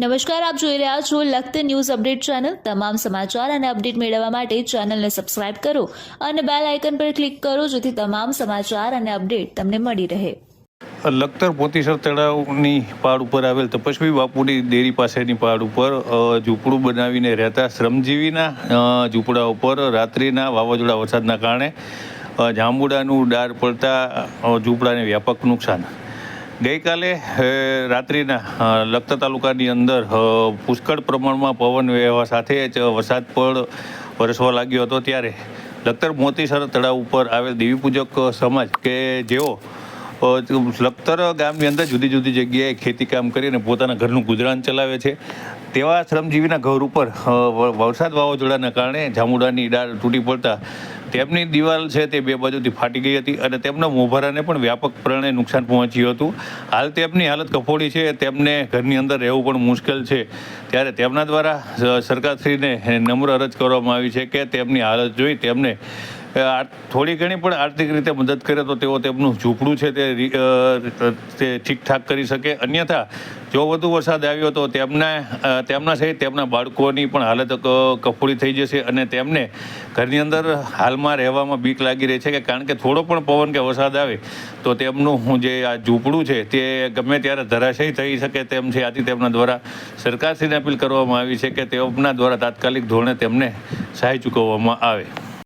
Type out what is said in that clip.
નમસ્કાર, આપ જોઈ રહ્યા છો લખત ન્યૂઝ અપડેટ ચેનલ. તમામ સમાચાર અને અપડેટ મેળવવા માટે ચેનલને સબસ્ક્રાઇબ કરો અને બેલ આઇકન પર ક્લિક કરો જેથી તમામ સમાચાર અને અપડેટ તમને મળી રહે. લખતર પોતીસર તળાવની પાડ ઉપર આવેલ તપસ્વી બાપુની ડેરી પાસેની પાડ ઉપર ઝૂંપડું બનાવીને રહેતા શ્રમજીવીના ઝૂંપડા ઉપર રાત્રિના વાવાઝોડા વરસાદના કારણે જાંબુડાનું ડાર પડતા ઝૂંપડાને વ્યાપક નુકસાન. ગઈકાલે રાત્રિના અ, તાલુકાની અંદર પુષ્કળ પ્રમાણમાં પવન વહેવા સાથે જ વરસાદ પણ વરસવા લાગ્યો હતો ત્યારે લખતર મોતીસર તળાવ ઉપર આવેલ દેવી પૂજક સમાજ કે જેઓ લખતર ગામની અંદર જુદી જુદી જગ્યાએ ખેતી કામ કરીને પોતાના ઘરનું ગુજરાન ચલાવે છે. તેવા શ્રમજીવીના ઘર ઉપર વરસાદ વાવાઝોડાના કારણે જામુડાની ડાળ તૂટી પડતા તેમની દિવાલ છે તે બે બાજુથી ફાટી ગઈ હતી અને તેમના મોભારાને પણ વ્યાપકપણે નુકસાન પહોંચ્યું હતું. હાલ તેમની હાલત કફોડી છે, તેમને ઘરની અંદર રહેવું પણ મુશ્કેલ છે. ત્યારે તેમના દ્વારા સરકારશ્રીને નમ્ર અરજ કરવામાં આવી છે કે તેમની હાલત જોઈ તેમને થોડી ઘણી પણ આર્થિક રીતે મદદ કરે તો તેઓ તેમનું ઝૂંપડું છે તે તે ઠીકઠાક કરી શકે. અન્યથા, જો વધુ વરસાદ આવ્યો તો તેમના તેમના સહિત તેમના બાળકોની પણ હાલત કફોડી થઈ જશે અને તેમને ઘરની અંદર હાલમાં રહેવામાં બીક લાગી રહી છે કે કારણ કે થોડો પણ પવન કે વરસાદ આવે તો તેમનું જે આ ઝૂંપડું છે તે ગમે ત્યારે ધરાશયી થઈ શકે તેમ છે. આથી તેમના દ્વારા સરકારશ્રીને અપીલ કરવામાં આવી છે કે તેમના દ્વારા તાત્કાલિક ધોરણે તેમને સહાય ચૂકવવામાં આવે.